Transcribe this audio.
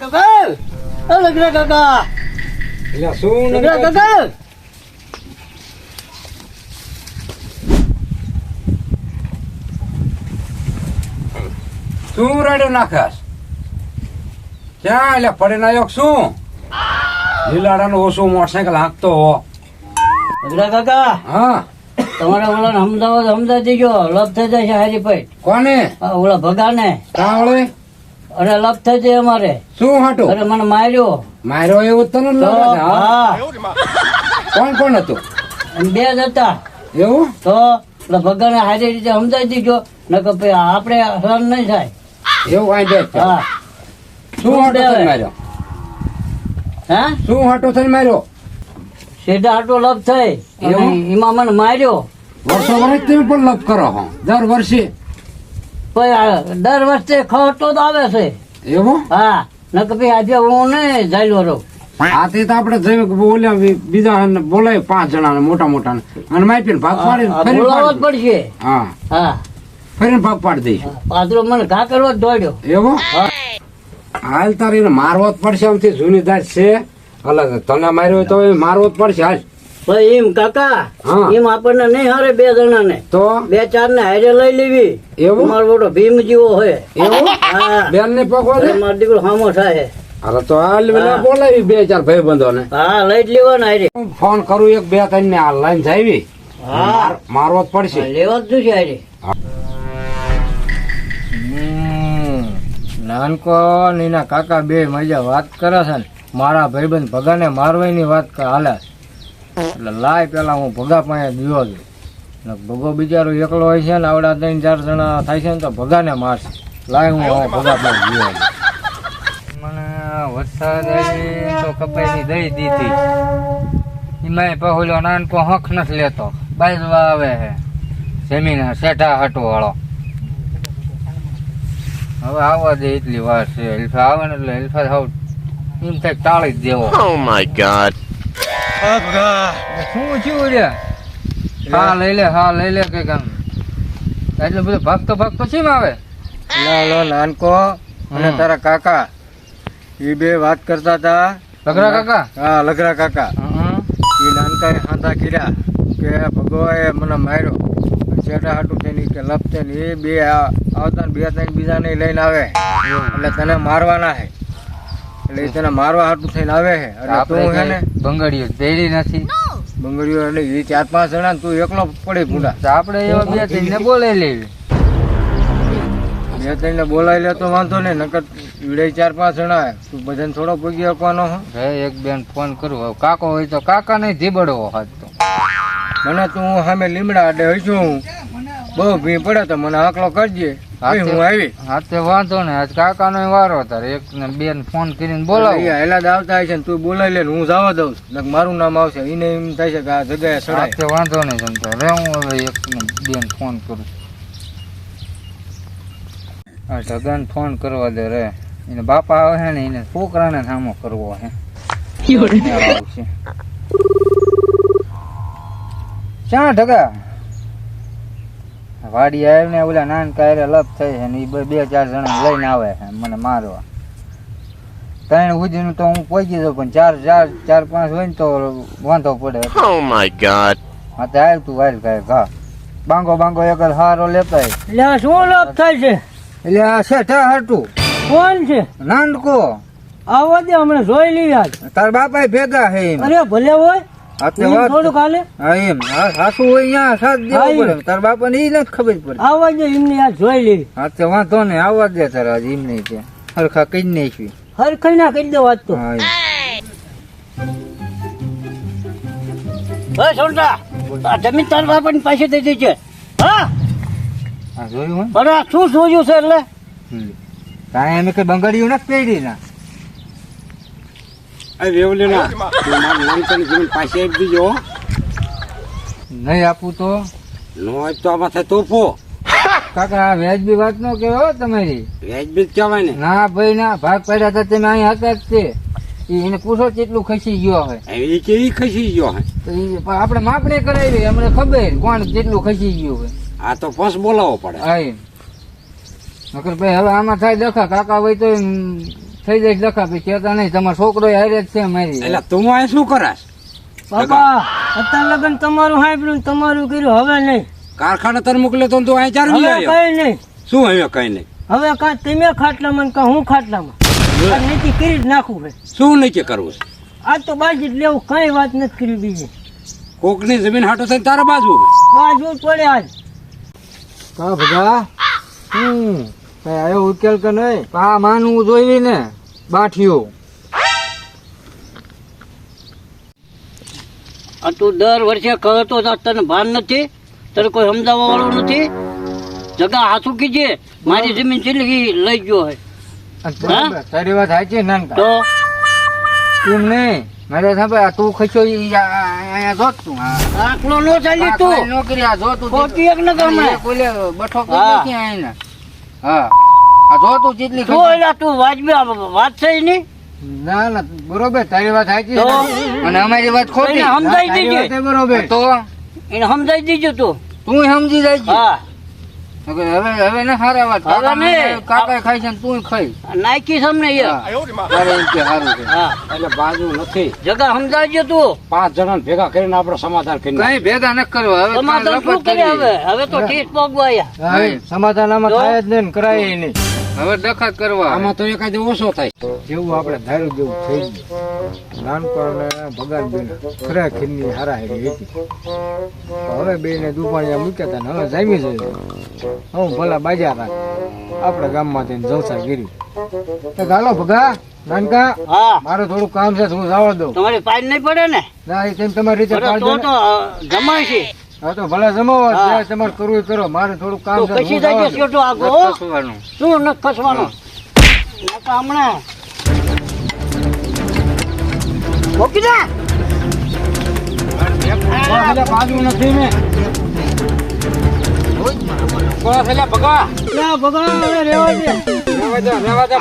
કાકા? એ કાકા? એટલે શું લગડા કાકા? શું રેડ્યો નાખસ ક્યાં એટલે પડી નાખ્યો કે શું? લીલાડાનો ઓછો મોટરસાયકલ હાંકતો હો. લગડા કાકા હા. તમારા ઓલા અમદાવાદ અમદાવાદ ગયો લપ થઈ જાય છે હારી પેટ. કોને? ઓલા ભગાને. કાવળે અરે લપ થઈ જાય અમારે. શું હાટો? અરે મને માર્યો. માર્યો એવું તને હા? કોણ કોણ હતું? અને બે જ હતા. એવું? તો એટલે ભગવાન હારી રીતે સમજાવી દીધો. નકર પછી આપણે હરણ નહીં થાય. એવું કાંઈ દે હા. શું હાટો. થઈને માર્યો? હા? શું હાટો થઈને માર્યો? સીધા હાટો લપ થઈ. એવું? એમાં મને માર્યો. વર્ષો વર્ષ તમે પણ લપ કરો હો. દર વર્ષે આ દર વર્ષે ખર્ચો તો આવે છે. એવું? હા નકપી આજે હું નહીં જાયલો રહું. આથી તો આપણે જૈવિક બોલ્યા બીજા ને બોલાય પાંચ જણા મોટા મોટા અને માપીને ભાગ પાડી આ જ પડશે. હા. હા. ફરીને ભાગ પાડી દઈશ પાદરો મને ઘા કરવા જ દોડ્યો. એવો? હાલ તારી મારવો જ પડશે આમથી જૂની દાસ છે. અલગ તને માર્યો તો મારવો જ પડશે હાલ. ભાઈ એમ કાકા એમ આપણને નહીં હારે બે જણા ને તો? બે ચાર ને હારે લઈ લેવી. એવું? મારો મોટો ભીમ જેવો હોય. એવું? બેન ને. પકવા દે મારો દીકરો હામો થાય. અરે તો હાલ બોલાવી બે ચાર ભાઈ બંધો ને હા લઈ જ લેવાના હારે. હું ફોન કરું એક બે ત્રણ ને હાલ લાઈન જાવી હા. મારવો જ પડશે. લેવા જ જોશે હારે. નાનકો ને એના કાકા બે મજા વાત કરે છે ને. મારા ભાઈબંધ ભગાને મારવાની વાત કરે હાલે. છે. એટલે લાય પેલા હું ભગા પાસે દીવો છું. એટલે ભગો બિચારો એકલો હોય છે ને આવડા ત્રણ ચાર જણા થાય છે ને તો ભગાને મારશે. લાય હું હવે ભગા પાસે દીવો છું. મને વરસાદ તો કપાઈની દઈ દીધી. એમાંય પહોલ્યો નાનકો હંખ નથી લેતો. બાજવા આવે છે જમીન શેઠા હટો વાળો. હવે આવવા દે એટલી વાર છે. એલ્ફા આવે ને એટલે એલ્ફા થાવ એમ થાય ટાળી જ દેવો. Oh my god. શું થયું રે? હા લઈ લે હા લઈ લે કે કામ એટલે બધું ભાગતો ભાગતો શેમ આવે? લો નાનકો અને તારા કાકા. એ બે વાત કરતા હતા લગરા કાકા? હા લગરા કાકા. એ નાનકાએ હાંધા કર્યા કે ભગવાએ મને માર્યો. શેઠા હાટું તેની કે લપ થઈને એ બે આ- આવતા ને બે ત્રણ બીજાને લઈને આવે. એટલે તને મારવાના છે એટલે એ તને મારવા હાટું થઈને આવે છે. અને તું છે ને બંગડીઓ પહેરી નથી. બંગડીઓ એટલે એ ચાર પાંચ જણા ને તું એકલો પડે ભૂંડા. તો આપણે એવા બે ત્રણ બોલાવી લેવી. બે ત્રણ ને બોલાવી લે તો વાંધો નહીં નકર ઈડે ચાર પાંચ જણા તું બધાને થોડો પગી આપવાનો હો. હે એક બેન ફોન કરું. હવે કાકો હોય તો કાકા નહીં ધીબડવો હાથ તો. મને તું હું સામે લીમડા અડે હશું હું. બહુ ભી પડે તો મને આકલો કરજે. હું આવી. હા તે વાંધો ને આજ કાકાનો વારો તારે એક ને બેન ફોન કરીને બોલાવો. જ આવતા હશે તું બોલાવી લે હું જવા દઉં. છું. મારું નામ આવશે. એને એમ થાય છે કે આ જગ્યાએ સડાય. તે વાંધો નહીં જમતો રે હું હવે એક ને બેન ફોન કરું હા જગન ફોન કરવા દે રે. એને બાપા આવે છે ને એને છોકરાને સામો કરવો હે ક્યાં ઢગા? વાડી આવ્યો ને ઓલા નાન કાયરે લપ થઈ છે ને એ બે બે ચાર જણા લઈને આવે છે મને મારવા. ત્રણ સુધીનું તો હું પહોંચી જાઉં પણ ચાર ચાર ચાર પાંચ હોય ને તો વાંધો પડે. Oh my god. હા તે હાલ તું વાયલ કાંઈ ઘા બાંગો બાંગો એક જ હારો લેતા લે એટલે આ શું લપ થાય છે? એટલે આ શેઠા હાટું. કોણ છે? નાનકો. આવો દે હમણાં જોઈ લીધા આજ તાર બાપા ભેગા હે અરે ભલે હોય. થોડુંક હાલે? હા એમ. હા સાસુ હોય અહીંયા સાથ દેવો પડે. તાર બાપા ને નથી ખબર પડે આવવા દે એમની આજ જોઈ લેવી હા તે વાંધો ને આવવા દે તારા એમ નહીં છે હરખા કઈ નાખી હરખાઈ ના કહી દો વાત તો. હા આ જમીન તાર બાપાની પાસે દઈ દઈ છે. હા? જોયું શું જોયું છે એટલે. કાંઈ અમે કઈ બંગડીયું નથી પહેરી ના આ વેવલી ના તું મારા નાનકડી જમીન પાસે આપી દીજો નહીં આપું તો? નો હોય તો આમાં થાય તોફો કાકા આ વ્યાજબી વાત નો કહેવાય હો તમારી. વ્યાજબી જ કહેવાય ને. ના ભાઈ ના ભાગ પડ્યા હતા તમે અહીં હતા જ તે. એને પૂછો કેટલું ખસી ગયો હવે. એ કેવી ખસી ગયો હે. તો ઈ પણ આપણે માપણી કરાવી અમને ખબર કોણ કેટલું ખસી ગયું આ તો ફસ બોલાવો પડે. હા. નકર ભાઈ હવે આમાં થાય દેખા કાકા હોય તો થઈ જાય લખાપી પછી નહીં તમારો છોકરો હારે જ છે મારી. એટલે તું અહીં શું કરાશ? બાપા અત્યારે લગન તમારું સાંભળ્યું તમારું કર્યું હવે નહીં. કારખાને તર મોકલે તો તું અહીં ચાર હવે કઈ નહીં. શું હવે કઈ નહીં? હવે કા તમે ખાટલામાં ને કા હું ખાટલામાં. આ નીતિ કરી જ નાખું છે શું નહીં કે કરવું છે? આજ તો બાજી જ લેવું કઈ વાત નથી કરી બીજી. કોકની જમીન હાટો થઈને તારા બાજુ બાજુ જ પડે આજ. કા ભગા? હમ કઈ આવ્યો ઉકેલ કે નહીં? પા માનવું જોઈ ને. બાઠીઓ. આ તું દર વર્ષે કહેતો તો તને ભાન નથી? તને કોઈ સમજાવવા વાળું નથી? જગા હાથું કીજે મારી જમીન ચીલી લઈ ગયો હે. તારી વાત સાચી નાનકા. તો? એમ નહીં. મારે સાંભળ તું ખસ્યો અહીંયા જોત તું આ. નો ચાલી તું? નોકરી આ જોતું ખોટી એક ન ગમે. ઓલે બઠો કરી નથી નાખી હા. આ જોતું જેટલી તું ખસી- તું વાજબી વાત છે નહીં ના ના બરોબર તારી વાત સાચી છે. અને અમારી વાત ખોટી. સમજાઈ દીધી. બરોબર. તો? એને સમજાઈ દીજો તું. તું સમજી જાય. હા. હવે હવે હવે ના વાત. હવે કાકા કાકા ખાય છે તું ખાઈ. નાખી સમને તારે એમ કે સારું છે. એટલે બાજુ નથી. જગા સમજાવજો તું. પાંચ જણા ભેગા કરીને આપણે સમાધાન કરી કઈ ભેગા ન કરવા હવે સમાધાન શું કરે હવે? હવે તો હવે સમાધાન આમાં તો? થાય જ નહીં કરાય નહીં. હવે દખત કરવા. આમાં તો એકાદ ઓછો થાય. જેવું આપણે ધાર્યું જેવું થઈ ગયું. નાનપણ ભગવાન બેન ખરા ખીરની હારા હેરી હતી. હવે બે ને દુપાણિયા મૂક્યા હતા ને હવે જામી જાય હું ભલા બાજા રાખ. આપણા ગામમાં થઈને જલસા ગીરી તો ગાલો ભગા નાનકા હા. મારે થોડું કામ છે હું જવા દઉં. તમારી પાઈ નહીં પડે ને? ના એ તેમ તમારી રીતે. તો જમાય છે. હા તો ભલે જમાવો. જે તમારે કરવું કરો. મારે થોડું કામ તો છે કશી જાય છોટો આગો શું ન ખસવાનું નકા હમણાં. મૂકી દે. બાજુ નથી મેં. ભગવા ના ભગવાન હવે રહેવા દે. રેવા દે રેવા દે.